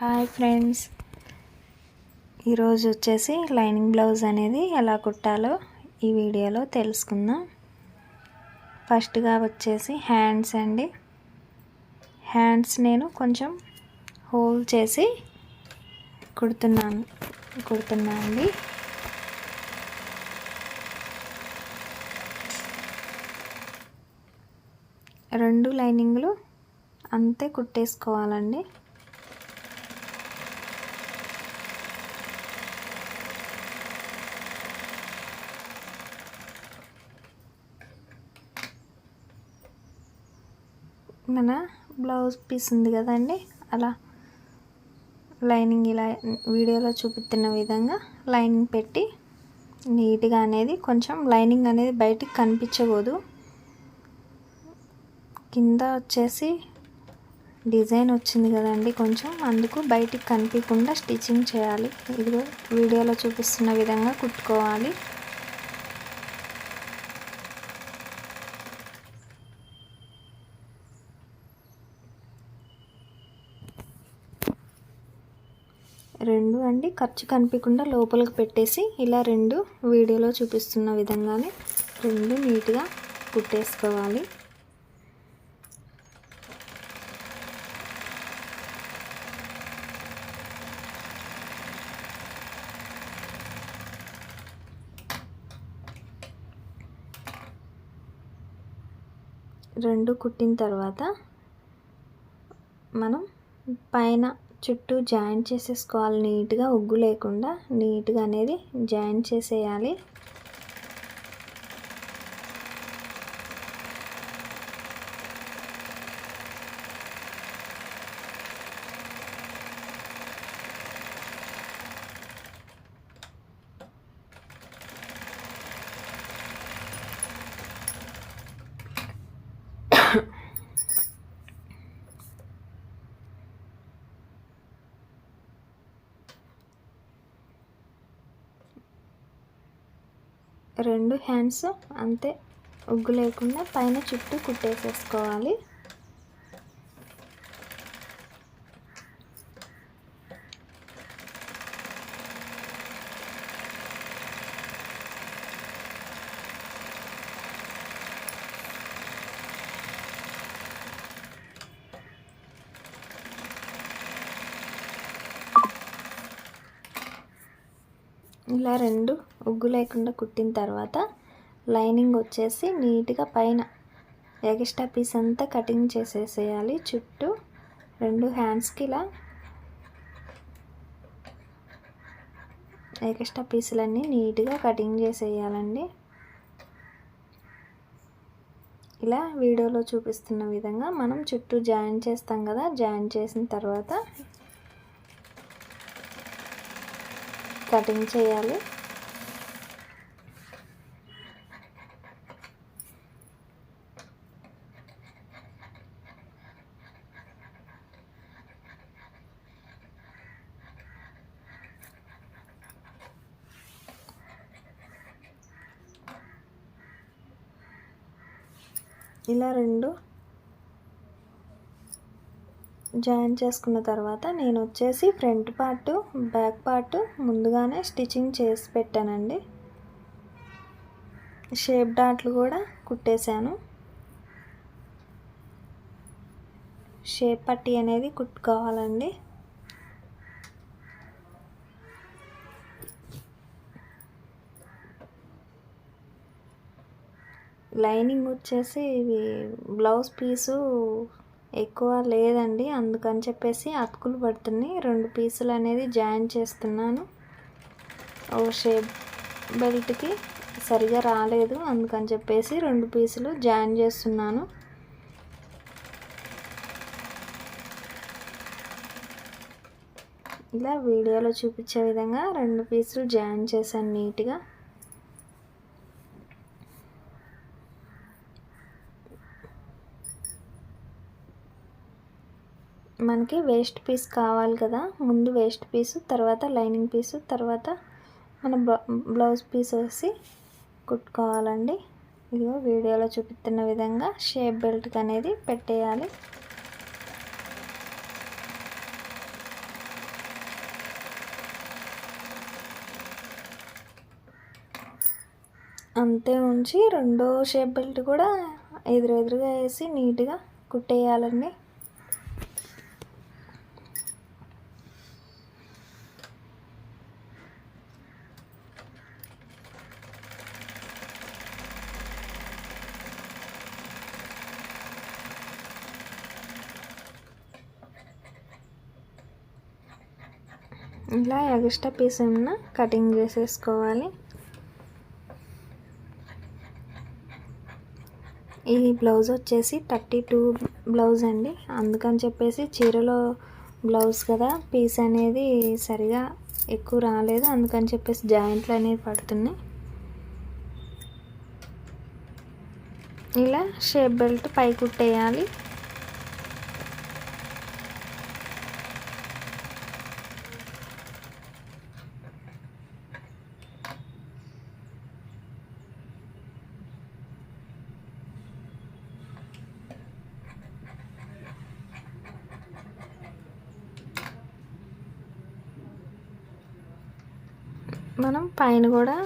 Hi friends. ఈరోజు వచ్చేసి lining blouse అనేది ఎలా కుట్టాలో ఈ వీడియోలో తెలుసుకుందాం. ఫస్ట్గా వచ్చేసి హ్యాండ్స్ అండి. హ్యాండ్స్ నేను కొంచెం హోల్ చేసి కుడుతున్నాను కుడుతున్నా అండి. రెండు లైనింగ్లు అంతే కుట్టేసుకోవాలండి. మన బ్లౌజ్ పీస్ ఉంది కదండి అలా లైనింగ్ ఇలా వీడియోలో చూపిస్తున్న విధంగా లైనింగ్ పెట్టి నీట్గా అనేది కొంచెం లైనింగ్ అనేది బయటికి కనిపించకూడదు. కింద వచ్చేసి డిజైన్ వచ్చింది కదండి కొంచెం అందుకు బయటికి కనిపించకుండా స్టిచ్చింగ్ చేయాలి. ఇదిగో వీడియోలో చూపిస్తున్న విధంగా కుట్టుకోవాలి. రెండు అండి. ఖర్చు కనిపించకుండా లోపలికి పెట్టేసి ఇలా రెండు వీడియోలో చూపిస్తున్న విధంగానే రెండు నీట్గా కుట్టేసుకోవాలి. రెండు కుట్టిన తర్వాత మనం పైన చుట్టూ జాయింట్ చేసేసుకోవాలి. నీట్గా ఉగ్గు లేకుండా నీట్గా అనేది జాయింట్ చేసేయాలి. రెండు హ్యాండ్స్ అంతే ఉగ్గు లేకుండా పైన చుట్టూ కుట్టేసేసుకోవాలి. ఇలా రెండు ఉగ్గు లేకుండా కుట్టిన తర్వాత లైనింగ్ వచ్చేసి నీట్గా పైన ఎగస్ట్రా పీస్ అంతా కటింగ్ చేసేసేయాలి. చుట్టూ రెండు హ్యాండ్స్కి ఇలా ఎగస్ట్రా పీసులన్నీ నీట్గా కటింగ్ చేసేయాలండి. ఇలా వీడియోలో చూపిస్తున్న విధంగా మనం చుట్టూ జాయిన్ చేస్తాం కదా జాయిన్ చేసిన తర్వాత కటింగ్ చేయాలి. ఇలా రెండు జాయిన్ చేసుకున్న తర్వాత నేను వచ్చేసి ఫ్రంట్ పార్ట్ బ్యాక్ పార్ట్ ముందుగానే స్టిచ్చింగ్ చేసి పెట్టానండి. షేప్ డాట్లు కూడా కుట్టేశాను. షేప్ పట్టి అనేది కుట్టుకోవాలండి. లైనింగ్ వచ్చేసి ఇది బ్లౌజ్ పీసు ఎక్కువ లేదండి. అందుకని చెప్పేసి అతుకులు పడుతున్నాయి. రెండు పీసులు అనేది జాయిన్ చేస్తున్నాను. ఓ షేప్ బెల్ట్కి సరిగా రాలేదు. అందుకని చెప్పేసి రెండు పీసులు జాయిన్ చేస్తున్నాను. ఇలా వీడియోలో చూపించే విధంగా రెండు పీసులు జాయిన్ చేశాను నీట్గా. మనకి వేస్ట్ పీస్ కావాలి కదా. ముందు వేస్ట్ పీసు తర్వాత లైనింగ్ పీసు తర్వాత మన బ్లౌజ్ పీస్ వేసి కుట్టుకోవాలండి. ఇదిగో వీడియోలో చూపిస్తున్న విధంగా షేప్ బెల్ట్ అనేది పెట్టేయాలి. అంతే ఉంచి రెండో షేప్ బెల్ట్ కూడా ఎదురెదురుగా వేసి నీట్గా కుట్టేయాలండి. ఇలా ఎగస్ట్రా పీస్ ఉన్న కటింగ్ చేసేసుకోవాలి. ఈ బ్లౌజ్ వచ్చేసి థర్టీ టూ బ్లౌజ్ అండి. అందుకని చెప్పేసి చీరలో బ్లౌజ్ కదా పీస్ అనేది సరిగా ఎక్కువ రాలేదు. అందుకని చెప్పేసి జాయింట్లు అనేవి పడుతున్నాయి. ఇలా షేప్ బెల్ట్ పై కుట్టేయాలి. మనం పైన కూడా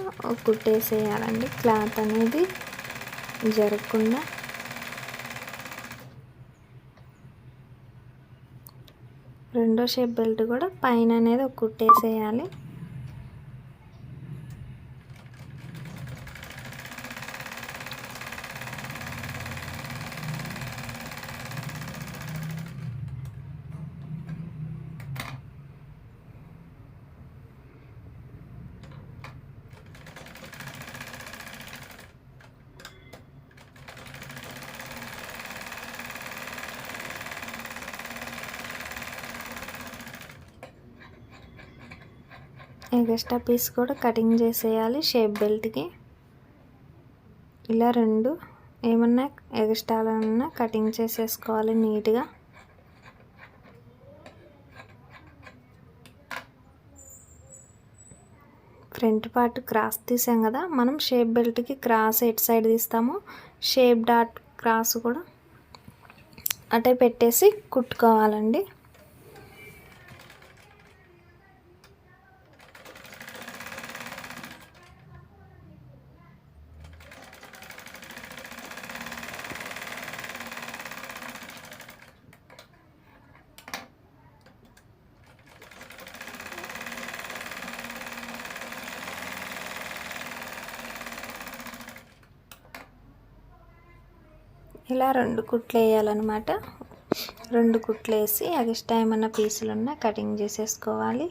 కుట్టేసేయాలండి. క్లాత్ అనేది జరగకుండా. రెండో షేప్ బెల్ట్ కూడా పైన అనేది ఒక కుట్టేసేయాలి. ఎగస్ట్రా పీస్ కూడా కటింగ్ చేసేయాలి షేప్ బెల్ట్కి. ఇలా రెండు ఏమన్నా ఎక్స్ట్రాలన్నా కటింగ్ చేసేసుకోవాలి నీట్గా. ఫ్రంట్ పార్ట్ క్రాస్ తీసాం కదా మనం షేప్ బెల్ట్కి క్రాస్ ఎట్ సైడ్ తీస్తాము షేప్ డాట్ క్రాస్ కూడా అటే పెట్టేసి కుట్టుకోవాలండి. ఇలా రెండు కుట్లు వేయాలన్నమాట. రెండు కుట్లు వేసి ఎక్స్ట్రా ఏమైనా పీసులు ఉన్నా కటింగ్ చేసేసుకోవాలి.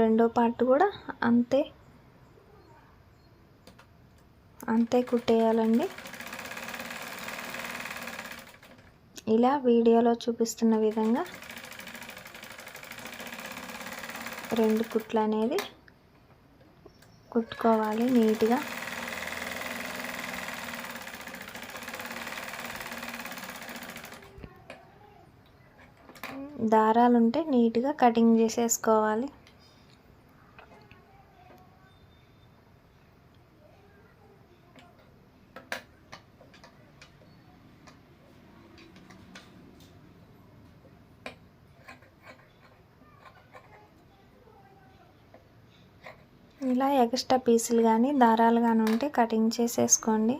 రెండో పార్ట్ కూడా అంతే. అంతే కుట్టేయాలండి ఇలా వీడియోలో చూపిస్తున్న విధంగా రెండు కుట్లు అనేది కుట్టుకోవాలి నీట్గా. దారాలు ఉంటే నీట్గా కటింగ్ చేసేసుకోవాలి. ఇలా ఎక్స్ట్రా పీసులు కానీ దారాలు కానీ ఉంటే కటింగ్ చేసేసుకోండి.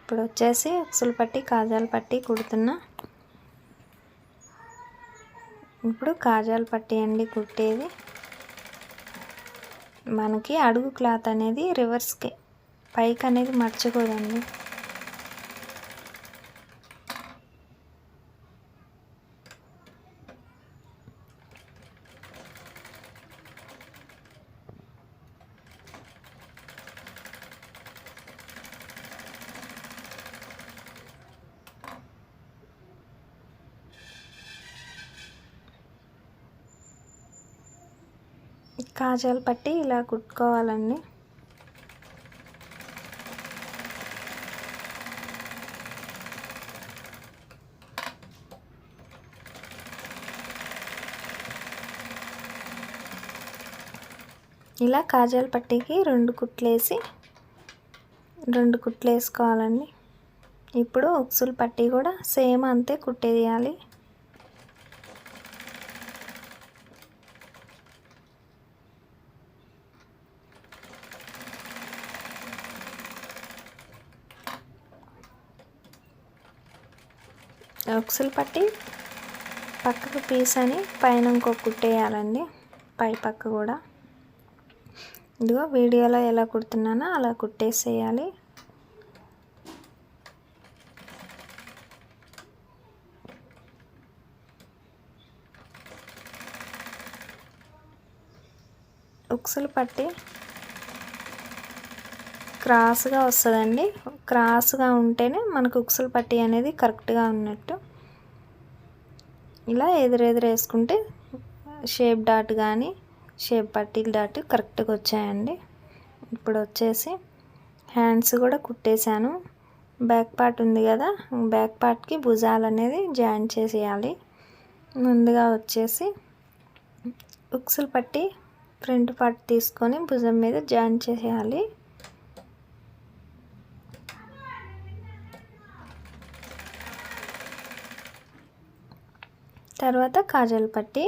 ఇప్పుడు వచ్చేసి ఉక్సులు పట్టి కాజాలు పట్టి కుడుతున్నా. ఇప్పుడు కాజాలు పట్టి అండి కుట్టేది. మనకి అడుగు క్లాత్ అనేది రివర్స్కి. పైకి అనేది మర్చిపోదండి. కాజాలు పట్టి ఇలా కుట్టుకోవాలండి. ఇలా కాజాల పట్టికి రెండు కుట్లేసి రెండు కుట్లు వేసుకోవాలండి ఇప్పుడు ఉక్సులు పట్టి కూడా సేమ్ అంతే కుట్టేయాలి. ఉక్సులు పట్టి పక్కకు పీస్ అని పైన ఇంకో కుట్టేయాలండి. పై పక్క కూడా. ఇదిగో వీడియోలో ఎలా కుడుతున్నానో అలా కుట్టేసేయాలి. ఉక్సులు పట్టి క్రాస్గా వస్తుందండి. క్రాస్గా ఉంటేనే మనకు ఉక్సులు పట్టి అనేది కరెక్ట్గా ఉన్నట్టు. ఇలా ఎదురెదురు వేసుకుంటే షేప్ డాట్ కానీ షేప్ పట్టీలు డాట్ కరెక్ట్గా వచ్చాయండి. ఇప్పుడు వచ్చేసి హ్యాండ్స్ కూడా కుట్టేశాను. బ్యాక్ పార్ట్ ఉంది కదా బ్యాక్ పార్ట్కి భుజాలు అనేది జాయిన్ చేసేయాలి. ముందుగా వచ్చేసి ఉక్సులు పట్టి ఫ్రంట్ పార్ట్ తీసుకొని భుజం మీద జాయిన్ చేసేయాలి. తర్వాత కాజల్ పట్టి.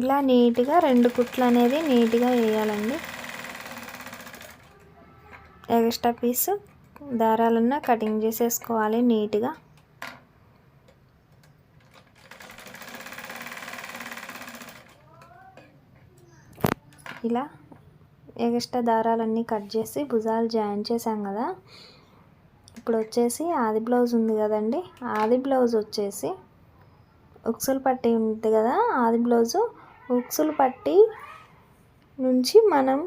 ఇలా నీట్గా రెండు కుట్లు అనేది నీట్గా వేయాలండి. ఎక్స్ట్రా పీస్ దారాలున్న కటింగ్ చేసేసుకోవాలి నీట్గా. ఇలా ఎగస్ట్రా దారాలన్నీ కట్ చేసి భుజాలు జాయిన్ చేసాం కదా. ఇప్పుడు వచ్చేసి ఆది బ్లౌజ్ ఉంది కదండి. ఆది బ్లౌజ్ వచ్చేసి ఉక్సులు పట్టి ఉంది కదా ఆది బ్లౌజు. ఉక్సులు పట్టి నుంచి మనం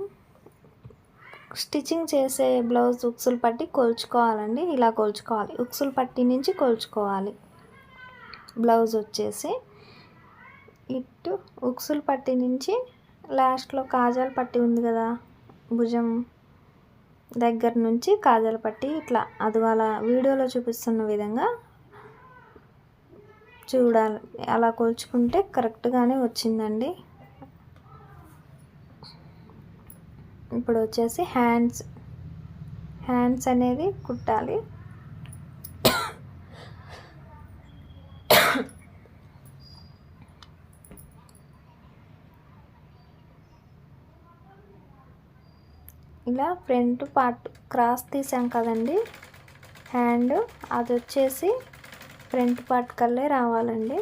స్టిచ్చింగ్ చేసే బ్లౌజ్ ఉక్సులు పట్టి కొలుచుకోవాలండి. ఇలా కొలుచుకోవాలి. ఉక్సులు పట్టి నుంచి కొలుచుకోవాలి. బ్లౌజ్ వచ్చేసి ఇటు ఉక్సులు పట్టి నుంచి లాస్ట్లో కాజాలు పట్టి ఉంది కదా భుజం దగ్గర నుంచి కాజలు పట్టి ఇట్లా అది వాళ్ళ వీడియోలో చూపిస్తున్న విధంగా చూడాలి. అలా కొలుచుకుంటే కరెక్ట్గానే వచ్చిందండి. ఇప్పుడు వచ్చేసి హ్యాండ్స్. హ్యాండ్స్ అనేది కుట్టాలి. ఇలా ఫ్రంట్ పార్ట్ క్రాస్ తీసాం కదండి. హ్యాండ్ అది వచ్చేసి ఫ్రంట్ పార్ట్ కల్లే రావాలండి.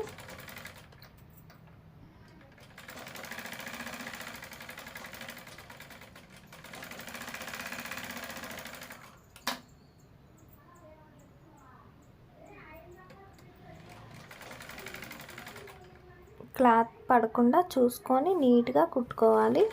క్లాత్ పడకుండా చూసుకొని నీట్గా కుట్టుకోవాలి.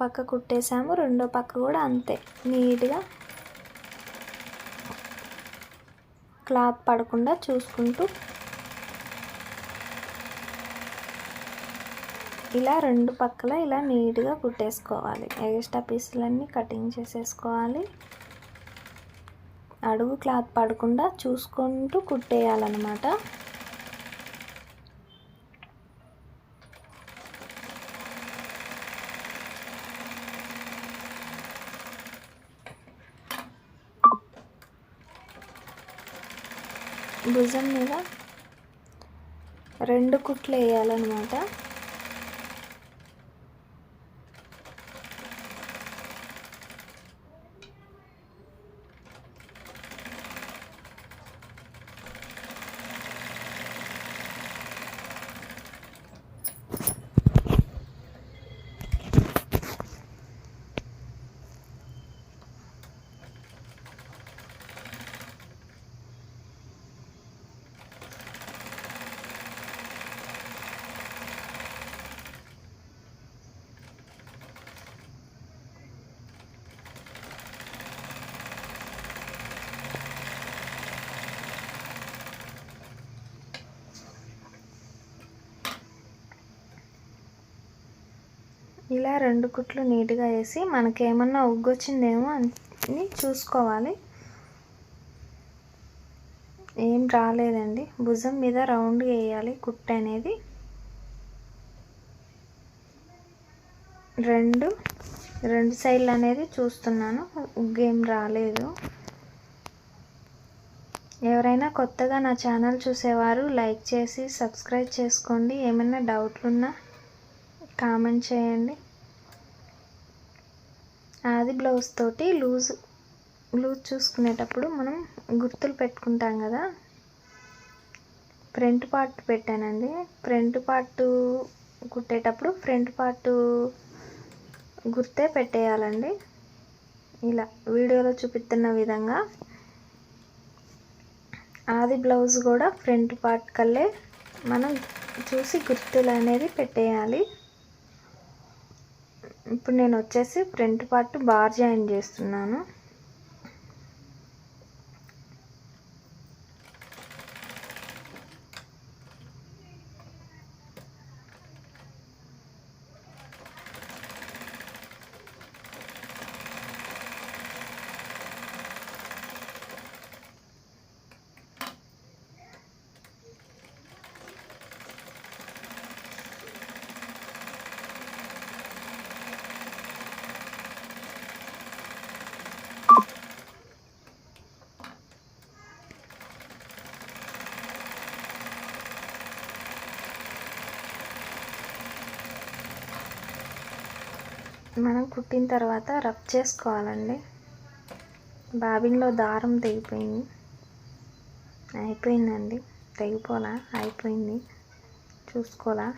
పక్క కుట్టేసాము రెండో పక్క కూడా అంతే. నీట్గా క్లాత్ పడకుండా చూసుకుంటూ ఇలా రెండు పక్కల ఇలా నీట్గా కుట్టేసుకోవాలి. ఎక్స్ట్రా పీసులన్నీ కటింగ్ చేసేసుకోవాలి. అడుగు క్లాత్ పడకుండా చూసుకుంటూ కుట్టేయాలన్నమాట. భుజం మీద రెండు కుట్లు వేయాలన్నమాట. ఇలా రెండు కుట్లు నీట్గా వేసి మనకేమన్నా ఉగ్గొచ్చిందేమో అని చూసుకోవాలి. ఏం రాలేదండి. భుజం మీద రౌండ్ వేయాలి కుట్టు అనేది. రెండు రెండు సైడ్లు అనేది చూస్తున్నాను. ఉగ్గేం రాలేదు. ఎవరైనా కొత్తగా నా ఛానల్ చూసేవారు లైక్ చేసి సబ్స్క్రైబ్ చేసుకోండి. ఏమైనా డౌట్లున్నా కామెంట్ చేయండి. ఆది బ్లౌజ్ తోటి లూజ్ లూజ్ చూసుకునేటప్పుడు మనం గుర్తులు పెట్టుకుంటాం కదా. ఫ్రంట్ పార్ట్ పెట్టానండి. ఫ్రంట్ పార్ట్ కుట్టేటప్పుడు ఫ్రంట్ పార్ట్ గుర్తే పెట్టేయాలండి. ఇలా వీడియోలో చూపిస్తున్న విధంగా. ఆది బ్లౌజ్ కూడా ఫ్రంట్ పార్ట్ కల్లే మనం చూసి గుర్తులు అనేది పెట్టేయాలి. ఇప్పుడు నేను వచ్చేసి ఫ్రంట్ పార్ట్ బార్ జాయిన్ చేస్తున్నాను. మనం కుట్టిన తర్వాత రబ్ చేసుకోవాలండి. బాబిన్లో దారం తెగిపోయింది. అయిపోయిందండి. తెగిపోలా? అయిపోయింది. చూసుకోలా?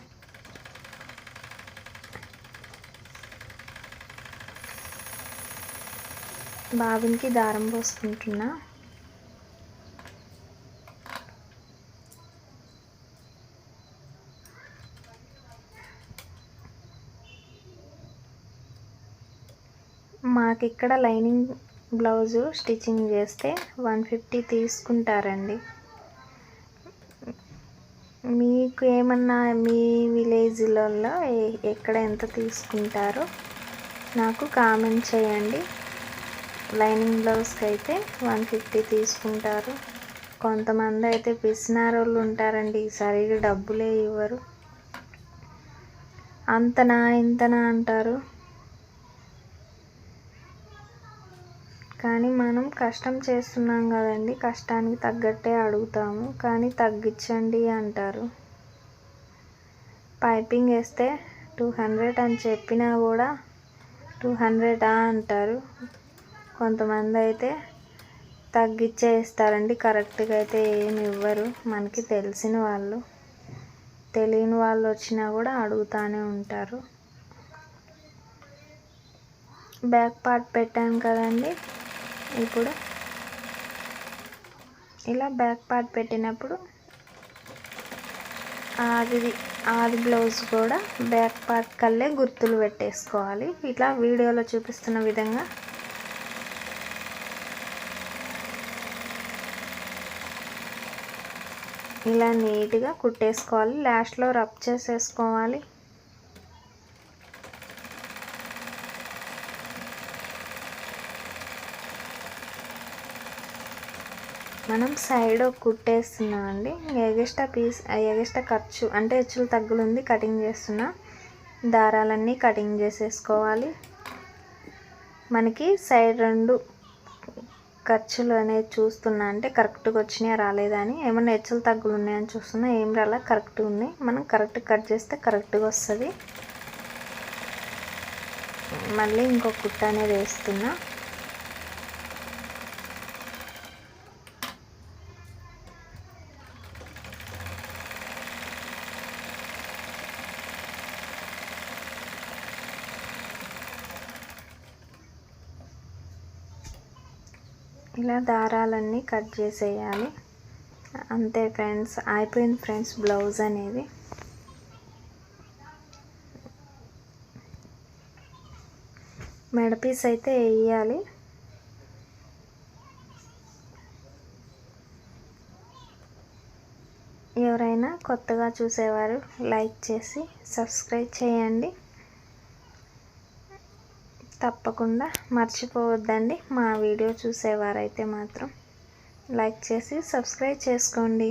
బాబిన్కి దారం పోసుకుంటున్నా. మాకు ఇక్కడ లైనింగ్ బ్లౌజు స్టిచ్చింగ్ చేస్తే వన్ ఫిఫ్టీ తీసుకుంటారండి. మీకు ఏమన్నా మీ విలేజ్లలో ఎక్కడ ఎంత తీసుకుంటారో నాకు కామెంట్ చేయండి. లైనింగ్ బ్లౌజ్కి అయితే వన్ ఫిఫ్టీ తీసుకుంటారు. కొంతమంది అయితే పిసినారోళ్ళు ఉంటారండి సరిగ్గా డబ్బులే ఇవ్వరు. అంతనా ఇంతనా అంటారు. కానీ మనం కష్టం చేస్తున్నాం కదండి. కష్టానికి తగ్గట్టే అడుగుతాము. కానీ తగ్గించండి అంటారు. పైపింగ్ వేస్తే టూ హండ్రెడ్ అని చెప్పినా కూడా టూ హండ్రెడా అంటారు. కొంతమంది అయితే తగ్గించే ఇస్తారండి కరెక్ట్గా అయితే ఏమి ఇవ్వరు. మనకి తెలిసిన వాళ్ళు తెలియని వాళ్ళు వచ్చినా కూడా అడుగుతూనే ఉంటారు. బ్యాక్ పార్ట్ పెట్టాను కదండి. ఇప్పుడు ఇలా బ్యాక్ పార్ట్ పెట్టినప్పుడు ఆది ఆది బ్లౌజ్ కూడా బ్యాక్ పార్ట్ కల్లే గుర్తులు పెట్టేసుకోవాలి. ఇట్లా వీడియోలో చూపిస్తున్న విధంగా. ఇలా నీట్గా కుట్టేసుకోవాలి. లాస్ట్లో రబ్ చేసేసుకోవాలి. మనం సైడ్ కుట్టేస్తున్నాం అండి. ఎగస్ట్రా పీస్ ఎగస్ట్రా ఖర్చు అంటే హెచ్చులు తగ్గులుంది కటింగ్ చేస్తున్నా. దారాలన్నీ కటింగ్ చేసేసుకోవాలి. మనకి సైడ్ రెండు ఖర్చులు అనేది చూస్తున్నా అంటే కరెక్ట్గా వచ్చినాయా రాలేదా అని. ఏమైనా హెచ్చులు తగ్గులు ఉన్నాయని చూస్తున్నా ఏం రాలా కరెక్ట్గా ఉన్నాయి మనం కరెక్ట్ కట్ చేస్తే కరెక్ట్గా వస్తుంది. మళ్ళీ ఇంకో కుట్ట అనేది వేస్తున్నా. ఇలా దారాలన్నీ కట్ చేసేయాలి. అంతే ఫ్రెండ్స్ అయిపోయింది ఫ్రెండ్స్ బ్లౌజ్ అనేది. మెడ పీస్ అయితే వేయాలి. ఎవరైనా కొత్తగా చూసేవారు లైక్ చేసి సబ్స్క్రైబ్ చేయండి. తప్పకుండా మర్చిపోవద్దండి. మా వీడియో చూసేవారైతే మాత్రం లైక్ చేసి సబ్స్క్రైబ్ చేసుకోండి.